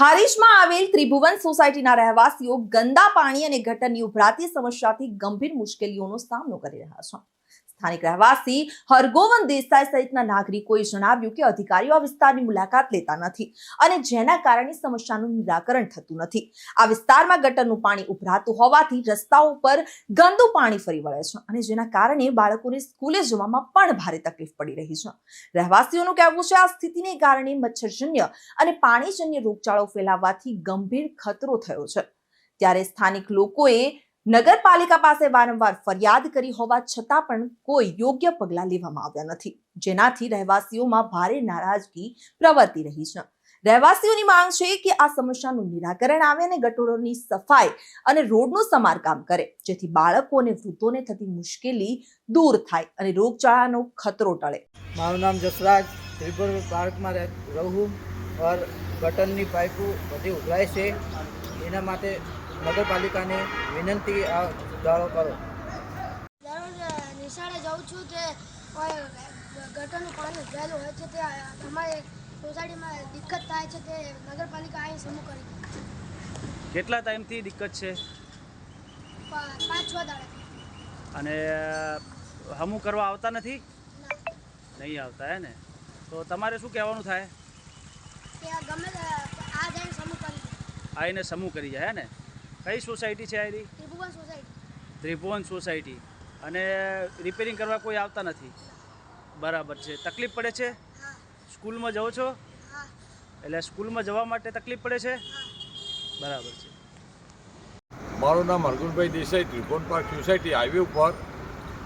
હારીજમાં આવેલ ત્રિભુવન સોસાયટીના રહેવાસીઓ ગંદા પાણી અને ગટરની ઉભરાતી સમસ્યાથી ગંભીર મુશ્કેલીઓનો સામનો કરી રહ્યા છે. સ્થાનિક રહેવાસી હરગોવન દેસાઈ સહિતના નાગરિકોએ જણાવ્યું કે અધિકારીઓ આ વિસ્તારની મુલાકાત લેતા નથી અને જેના કારણે સમસ્યાનું નિરાકરણ થતું નથી. આ વિસ્તારમાં ગટરનું પાણી ઉભરાતું હોવાથી રસ્તાઓ પર ગંદુ પાણી ફરી વળે છે અને જેના કારણે બાળકોને સ્કૂલે જવામાં પણ ભારે તકલીફ પડી રહી છે. રહેવાસીઓનું કહેવું છે, આ સ્થિતિને કારણે મચ્છરજન્ય અને પાણીજન્ય રોગચાળો ફેલાવવાથી ગંભીર ખતરો થયો છે. ત્યારે સ્થાનિક લોકોએ નગરપાલિકા પાસે વારંવાર ફરિયાદ કરી હોવા છતાં પણ કોઈ યોગ્ય પગલાં લેવામાં આવ્યા નથી. જેનાથી રહેવાસીઓમાં ભારે નારાજગી પ્રવર્તી રહી છે. રહેવાસીઓની માંગ છે કે આ સમસ્યાનું નિરાકરણ આવે અને ગટોરોની સફાઈ અને રોડનું સમારકામ કરે, જેથી બાળકો અને વૃદ્ધોને થતી મુશ્કેલી દૂર થાય અને રોગચાળાનો ખતરો ટળે. મારું નામ જસરાજ, ત્રિપુર પાર્કમાં રહે- ગટરની પાઇપો બધી ઉભરાય છે. એના માટે નગરપાલિકાને વિનંતી આ સુધારો કરો. નિશાળે જાઉં છું કે ગટરનું પાણી ભરેલું હોય છે તે અમારે સોસાયટીમાં દિક્કત થાય છે તે નગરપાલિકા અહીં સમૂહ કરી કેટલા ટાઈમથી દિક્કત છે? પાંચ છ દાડા. અને હમું કરવા આવતા નથી? નહીં આવતા હે ને? તો તમારે શું કહેવાનું થાય? તે આ ગમે આ જઈને સમૂહ કરી આવીને સમૂહ કરી જાય ને? કઈ સોસાયટી છે આરી ત્રિભુવન સોસાયટી. ત્રિભુવન સોસાયટી. અને રિપેરિંગ કરવા કોઈ આવતા નથી? બરાબર છે. તકલીફ પડે છે? સ્કૂલમાં જાઓ છો? એટલે સ્કૂલમાં જવા માટે તકલીફ પડે છે? બરાબર છે. મારું નામ Hargunbhai Desai Tribhuvan park society highway ઉપર.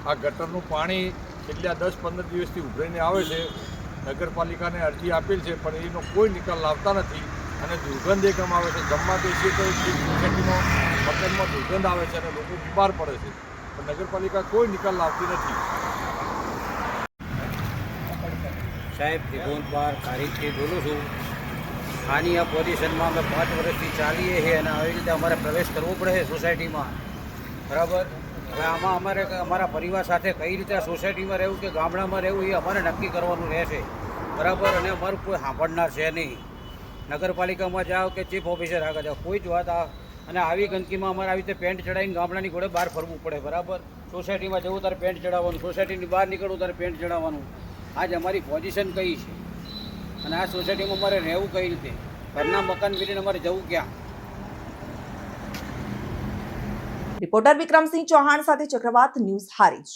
આ ગટરનું પાણી છેલ્લા દસ પંદર દિવસથી ઉભરીને આવે છે. નગરપાલિકાને અરજી આપેલ છે પણ એનો કોઈ નિકાલ લાવતા નથી. અને દુર્ગંધ એકમ આવે છે. જમવા બેસીએ તો સોસાયટીમાં મકાનમાં દુર્ગંધ આવે છે અને લોકો બીમાર પડે છે. પણ નગરપાલિકા કોઈ નિકાલ લાવતી નથી. સાહેબ બાર ખારીજથી બોલું છું. આ પોઝિશનમાં અમે પાંચ વર્ષથી ચાલીએ છીએ અને આવી રીતે અમારે પ્રવેશ કરવો પડે છે સોસાયટીમાં. બરાબર? હવે આમાં અમારે અમારા પરિવાર સાથે કઈ રીતે સોસાયટીમાં રહેવું કે ગામડામાં રહેવું એ અમારે નક્કી કરવાનું રહેશે. બરાબર? અને અમારું કોઈ સાંભળનાર છે નહીં. નગરપાલિકામાં જાઓ કે ચીફ ઓફિસર આગળ જાઓ, કોઈ જ વાત આ. અને આવી ગંદકીમાં અમારે આવી રીતે પેન્ટ ચડાવીને ગામડાની ઘોડે બહાર ફરવું પડે, બરાબર? સોસાયટીમાં જવું તારે પેન્ટ ચડાવવાનું સોસાયટીની બહાર નીકળવું તારે પેન્ટ ચડાવવાનું આજ અમારી પોઝિશન કઈ છે? અને આ સોસાયટીમાં અમારે રહેવું કઈ રીતે? ઘરના મકાન મિલીને અમારે જવું ક્યાં? રિપોર્ટર વિક્રમસિંહ ચૌહાણ સાથે ચક્રવાત ન્યૂઝ હારીજ.